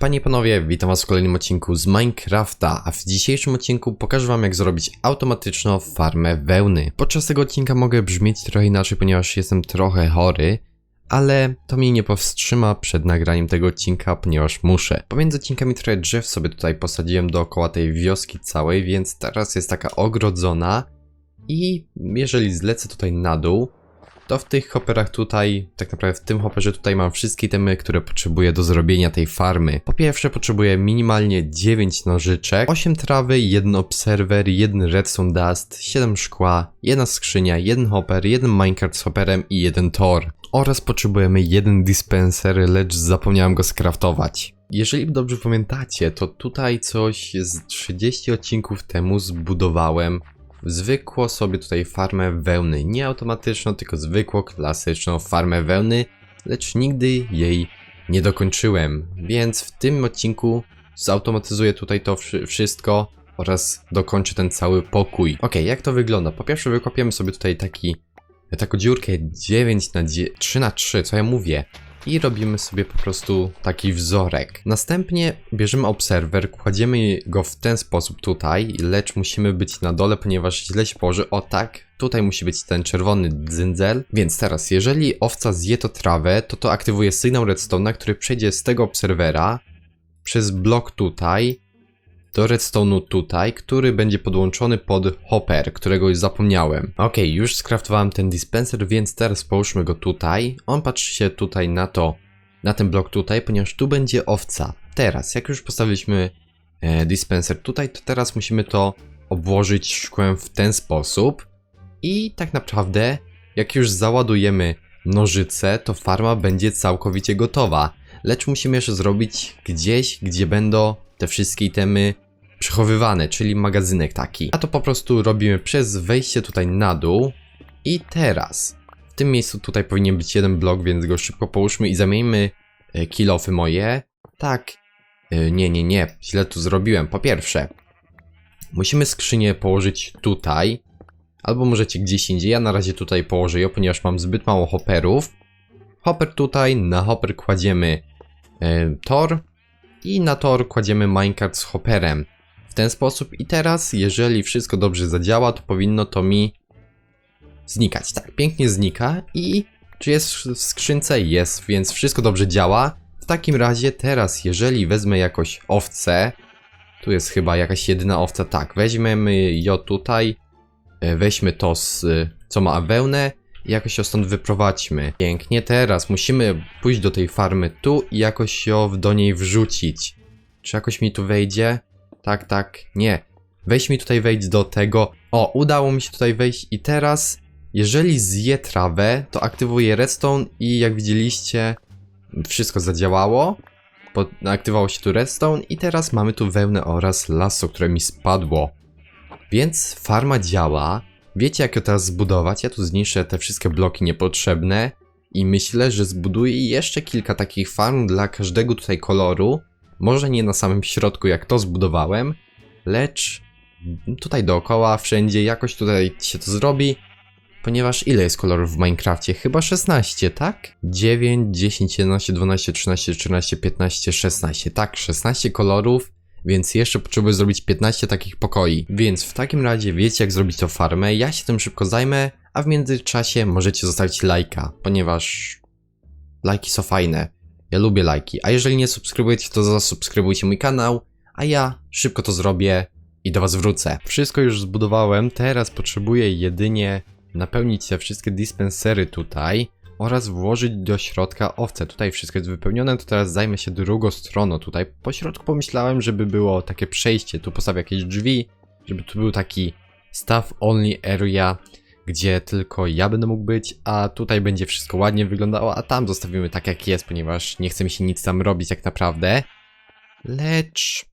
Panie i panowie, witam was w kolejnym odcinku z Minecrafta, a w dzisiejszym odcinku pokażę wam jak zrobić automatyczną farmę wełny. Podczas tego odcinka mogę brzmieć trochę inaczej, ponieważ jestem trochę chory, ale to mnie nie powstrzyma przed nagraniem tego odcinka, ponieważ muszę. Pomiędzy odcinkami trochę drzew sobie tutaj posadziłem dookoła tej wioski całej, więc teraz jest taka ogrodzona i jeżeli zlecę tutaj na dół, to w tych hopperach tutaj, tak naprawdę w tym hopperze tutaj mam wszystkie temy, które potrzebuję do zrobienia tej farmy. Po pierwsze potrzebuję minimalnie 9 nożyczek, 8 trawy, 1 obserwer, 1 redstone dust, 7 szkła, 1 skrzynia, 1 hopper, 1 minecart z hopperem i 1 tor. Oraz potrzebujemy jeden dispenser, lecz zapomniałem go skraftować. Jeżeli dobrze pamiętacie, to tutaj coś z 30 odcinków temu zbudowałem zwykło sobie tutaj farmę wełny. Nie automatyczną, tylko zwykłą, klasyczną farmę wełny, lecz nigdy jej nie dokończyłem. Więc w tym odcinku zautomatyzuję tutaj to wszy- wszystko oraz dokończę ten cały pokój. Ok, jak to wygląda? Po pierwsze wykopiemy sobie tutaj taki, taką dziurkę 9 na 3 na 3, co ja mówię? I robimy sobie po prostu taki wzorek. Następnie bierzemy obserwer, kładziemy go w ten sposób tutaj, lecz musimy być na dole, ponieważ źle się położy. O tak, tutaj musi być ten czerwony dzyndzel. Więc teraz, jeżeli owca zje to trawę, to to aktywuje sygnał redstone'a, który przejdzie z tego obserwera przez blok tutaj do redstone'u tutaj, który będzie podłączony pod hopper, którego już zapomniałem. Ok, już skraftowałem ten dispenser, więc teraz połóżmy go tutaj. On patrzy się tutaj na to, na ten blok tutaj, ponieważ tu będzie owca. Teraz, jak już postawiliśmy e, dispenser tutaj, to teraz musimy to obłożyć szkłem w ten sposób. I tak naprawdę, jak już załadujemy nożyce, to farma będzie całkowicie gotowa. Lecz musimy jeszcze zrobić gdzieś, gdzie będą te wszystkie itemy przechowywane, czyli magazynek taki. A to po prostu robimy przez wejście tutaj na dół. I teraz, w tym miejscu tutaj powinien być jeden blok, więc go szybko połóżmy i zamieńmy e, kilofy moje. Tak, e, nie, nie, nie, źle tu zrobiłem. Po pierwsze, musimy skrzynię położyć tutaj, albo możecie gdzieś indziej. Ja na razie tutaj położę ją, ponieważ mam zbyt mało hopperów. Hopper tutaj, na hopper kładziemy e, tor i na tor kładziemy minecart z hopperem. Ten sposób i teraz, jeżeli wszystko dobrze zadziała, to powinno to mi znikać. Tak, pięknie znika i czy jest w skrzynce? Jest, więc wszystko dobrze działa. W takim razie teraz, jeżeli wezmę jakoś owcę, tu jest chyba jakaś jedyna owca, tak, weźmiemy ją tutaj, e, weźmy to z, co ma wełnę i jakoś ją stąd wyprowadźmy. Pięknie, teraz musimy pójść do tej farmy tu i jakoś ją do niej wrzucić. Czy jakoś mi tu wejdzie? Tak, tak, nie. Weź mi tutaj wejść do tego. O, udało mi się tutaj wejść i teraz, jeżeli zje trawę, to aktywuje redstone i jak widzieliście, wszystko zadziałało. Aktywowało się tu redstone i teraz mamy tu wełnę oraz lasso, które mi spadło. Więc farma działa. Wiecie jak ją teraz zbudować? Ja tu zniszczę te wszystkie bloki niepotrzebne i myślę, że zbuduję jeszcze kilka takich farm dla każdego tutaj koloru. Może nie na samym środku jak to zbudowałem, lecz tutaj dookoła, wszędzie jakoś tutaj się to zrobi. Ponieważ ile jest kolorów w Minecrafcie? Chyba 16, tak? 9, 10, 11, 12, 13, 14, 15, 16. Tak, 16 kolorów, więc jeszcze potrzebuję zrobić 15 takich pokoi. Więc w takim razie wiecie jak zrobić tą farmę, ja się tym szybko zajmę, a w międzyczasie możecie zostawić lajka, ponieważ lajki są fajne. Ja lubię lajki, a jeżeli nie subskrybujecie, to zasubskrybujcie mój kanał, a ja szybko to zrobię i do was wrócę. Wszystko już zbudowałem, teraz potrzebuję jedynie napełnić te wszystkie dispensery tutaj oraz włożyć do środka owce. Tutaj wszystko jest wypełnione, to teraz zajmę się drugą stroną. Tutaj po środku pomyślałem, żeby było takie przejście, tu postawię jakieś drzwi, żeby tu był taki staff only area, gdzie tylko ja będę mógł być, a tutaj będzie wszystko ładnie wyglądało, a tam zostawimy tak jak jest, ponieważ nie chce mi się nic tam robić tak naprawdę. Lecz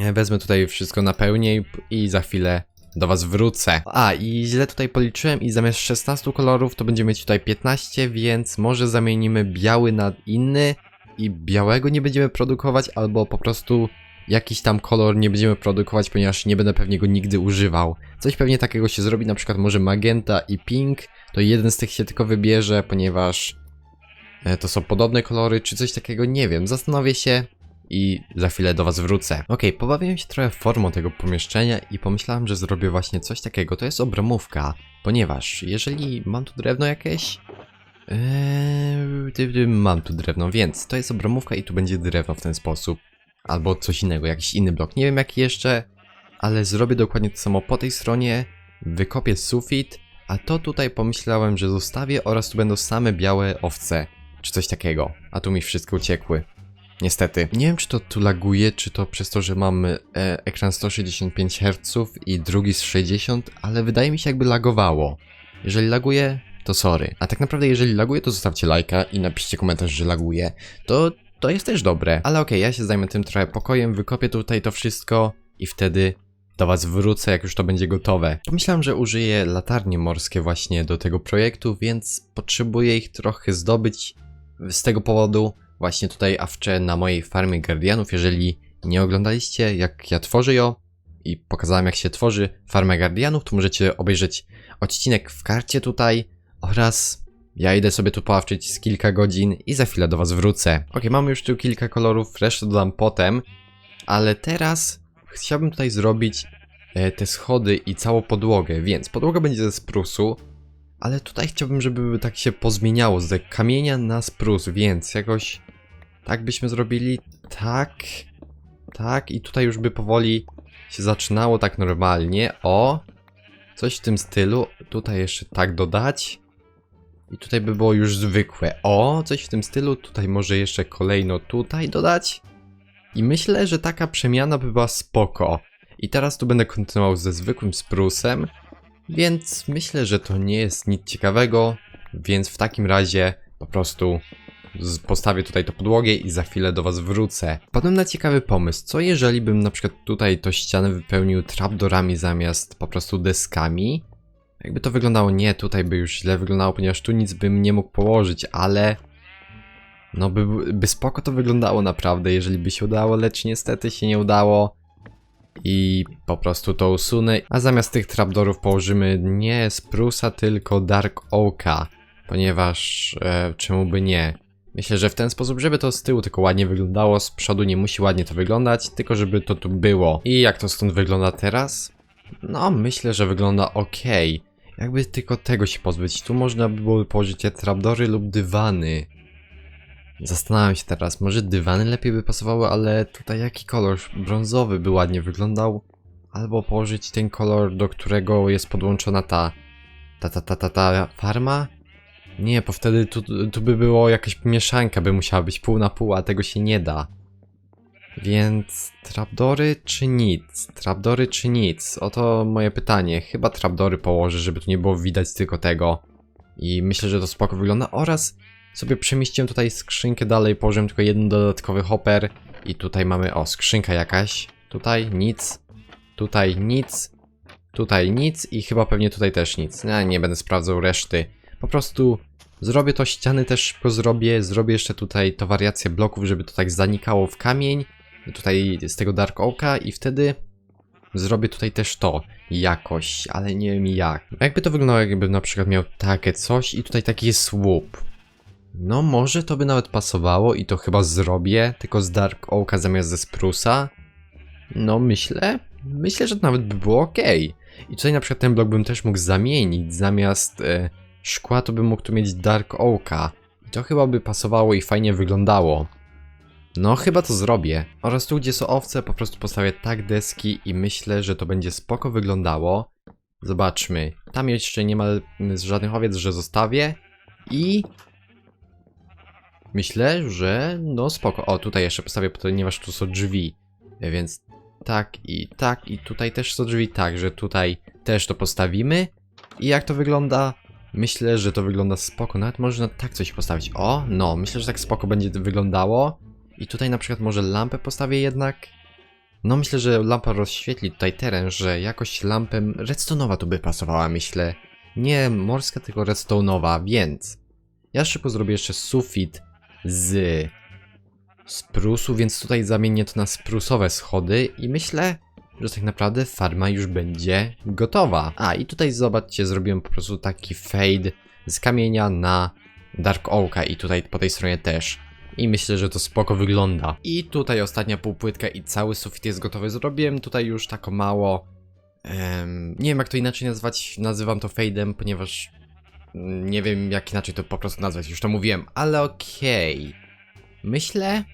e, wezmę tutaj wszystko na pełniej i za chwilę do was wrócę. A, i źle tutaj policzyłem i zamiast 16 kolorów to będziemy mieć tutaj 15, więc może zamienimy biały na inny i białego nie będziemy produkować, albo po prostu jakiś tam kolor nie będziemy produkować, ponieważ nie będę pewnie go nigdy używał. Coś pewnie takiego się zrobi, na przykład może magenta i pink, to jeden z tych się tylko wybierze, ponieważ e, to są podobne kolory, czy coś takiego, nie wiem. Zastanowię się i za chwilę do was wrócę. Okej, pobawiłem się trochę formą tego pomieszczenia i pomyślałem, że zrobię właśnie coś takiego. To jest obramówka, ponieważ jeżeli mam tu drewno jakieś... Eee, mam tu drewno, więc to jest obramówka i tu będzie drewno w ten sposób. Albo coś innego, jakiś inny blok. Nie wiem jaki jeszcze, ale zrobię dokładnie to samo po tej stronie. Wykopię sufit, a to tutaj pomyślałem, że zostawię oraz tu będą same białe owce. Czy coś takiego. A tu mi wszystko uciekły. Niestety. Nie wiem, czy to tu laguje, czy to przez to, że mam e, ekran 165 Hz i drugi z 60, ale wydaje mi się jakby lagowało. Jeżeli laguje, to sorry. A tak naprawdę, jeżeli laguje, to zostawcie lajka i napiszcie komentarz, że laguje. To, to jest też dobre. Ale okej, ja się zajmę tym trochę pokojem, wykopię tutaj to wszystko i wtedy do was wrócę, jak już to będzie gotowe. Pomyślałem, że użyję latarnie morskie właśnie do tego projektu, więc potrzebuję ich trochę zdobyć. Z tego powodu właśnie tutaj awczę na mojej farmie Guardianów. Jeżeli nie oglądaliście, jak ja tworzę ją i pokazałem, jak się tworzy farmę Guardianów, to możecie obejrzeć odcinek w karcie tutaj oraz ja idę sobie tu poławczyć z kilka godzin i za chwilę do was wrócę. Ok, mamy już tu kilka kolorów, resztę dodam potem, ale teraz chciałbym tutaj zrobić e, te schody i całą podłogę, więc podłoga będzie ze sprusu, ale tutaj chciałbym, żeby tak się pozmieniało z kamienia na sprus, więc jakoś tak byśmy zrobili, tak, tak i tutaj już by powoli się zaczynało tak normalnie, o, coś w tym stylu, tutaj jeszcze tak dodać i tutaj by było już zwykłe, o, coś w tym stylu, tutaj może jeszcze kolejno tutaj dodać i myślę, że taka przemiana by była spoko. I teraz tu będę kontynuował ze zwykłym sprusem, więc myślę, że to nie jest nic ciekawego, więc w takim razie po prostu postawię tutaj to podłogę i za chwilę do was wrócę. Padłem na ciekawy pomysł, co jeżeli bym na przykład tutaj to ścianę wypełnił trapdorami zamiast po prostu deskami? Jakby to wyglądało, nie, tutaj by już źle wyglądało, ponieważ tu nic bym nie mógł położyć, ale... No by, by spoko to wyglądało naprawdę, jeżeli by się udało, lecz niestety się nie udało. I po prostu to usunę, a zamiast tych trapdorów położymy nie Sprusa, tylko Dark Oaka, ponieważ e, czemu by nie? Myślę, że w ten sposób, żeby to z tyłu tylko ładnie wyglądało, z przodu nie musi ładnie to wyglądać, tylko żeby to tu było. I jak to stąd wygląda teraz? No, myślę, że wygląda ok. Jakby tylko tego się pozbyć. Tu można by było położyć trapdory lub dywany. Zastanawiam się teraz, może dywany lepiej by pasowały, ale tutaj jaki kolor brązowy by ładnie wyglądał? Albo położyć ten kolor, do którego jest podłączona ta... ta ta ta ta, ta farma? Nie, bo wtedy tu, tu by było jakaś mieszanka, by musiała być pół na pół, a tego się nie da. Więc trapdory czy nic? Trapdory czy nic? Oto moje pytanie. Chyba trapdory położę, żeby tu nie było widać tylko tego. I myślę, że to spoko wygląda. Oraz sobie przemieściłem tutaj skrzynkę dalej, położyłem tylko jeden dodatkowy hopper. I tutaj mamy, o, skrzynka jakaś. Tutaj nic. Tutaj nic. Tutaj nic i chyba pewnie tutaj też nic. Nie, nie będę sprawdzał reszty. Po prostu zrobię to, ściany też szybko zrobię. Zrobię jeszcze tutaj to wariację bloków, żeby to tak zanikało w kamień. Tutaj z tego Dark Oaka i wtedy zrobię tutaj też to jakoś, ale nie wiem jak. Jakby to wyglądało, jakbym na przykład miał takie coś i tutaj taki słup. No może to by nawet pasowało i to chyba zrobię, tylko z Dark Oaka zamiast ze Sprusa. No myślę, myślę, że to nawet by było ok. I tutaj na przykład ten blok bym też mógł zamienić, zamiast e, szkła to bym mógł tu mieć Dark Oaka. I to chyba by pasowało i fajnie wyglądało. No, chyba to zrobię. Oraz tu, gdzie są owce, po prostu postawię tak deski i myślę, że to będzie spoko wyglądało. Zobaczmy. Tam jeszcze nie ma żadnych owiec, że zostawię. I... Myślę, że no spoko. O, tutaj jeszcze postawię, ponieważ tu są drzwi. Więc tak i tak i tutaj też są drzwi, tak, że tutaj też to postawimy. I jak to wygląda? Myślę, że to wygląda spoko. Nawet można tak coś postawić. O, no, myślę, że tak spoko będzie wyglądało. I tutaj na przykład może lampę postawię jednak. No myślę, że lampa rozświetli tutaj teren, że jakoś lampę redstone'owa tu by pasowała, myślę. Nie morska, tylko redstone'owa, więc... Ja szybko zrobię jeszcze sufit z sprusu, więc tutaj zamienię to na sprusowe schody i myślę, że tak naprawdę farma już będzie gotowa. A i tutaj zobaczcie, zrobiłem po prostu taki fade z kamienia na Dark Oaka i tutaj po tej stronie też. I myślę, że to spoko wygląda. I tutaj ostatnia półpłytka i cały sufit jest gotowy. Zrobiłem tutaj już tak mało. nie wiem jak to inaczej nazwać. Nazywam to fade'em, ponieważ nie wiem jak inaczej to po prostu nazwać. Już to mówiłem, ale okej. Myślę,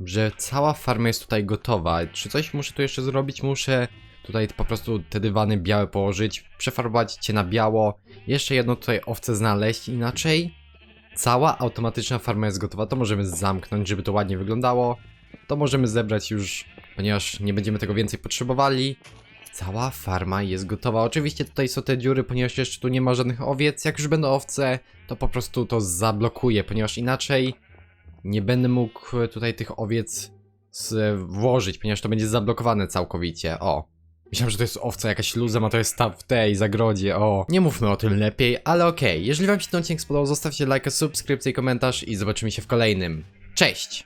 że cała farma jest tutaj gotowa. Czy coś muszę tu jeszcze zrobić? Muszę tutaj po prostu te dywany białe położyć, przefarbować cię na biało. Jeszcze jedno tutaj owce znaleźć, inaczej cała automatyczna farma jest gotowa. To możemy zamknąć, żeby to ładnie wyglądało. To możemy zebrać już, ponieważ nie będziemy tego więcej potrzebowali. Cała farma jest gotowa. Oczywiście tutaj są te dziury, ponieważ jeszcze tu nie ma żadnych owiec. Jak już będą owce, to po prostu to zablokuję, ponieważ inaczej nie będę mógł tutaj tych owiec włożyć, ponieważ to będzie zablokowane całkowicie. O. Myślałem, że to jest owca jakaś luzem, a to jest ta w tej zagrodzie, o. Nie mówmy o tym lepiej, ale okej. Jeżeli wam się ten odcinek spodobał, zostawcie lajka, subskrypcję i komentarz i zobaczymy się w kolejnym. Cześć!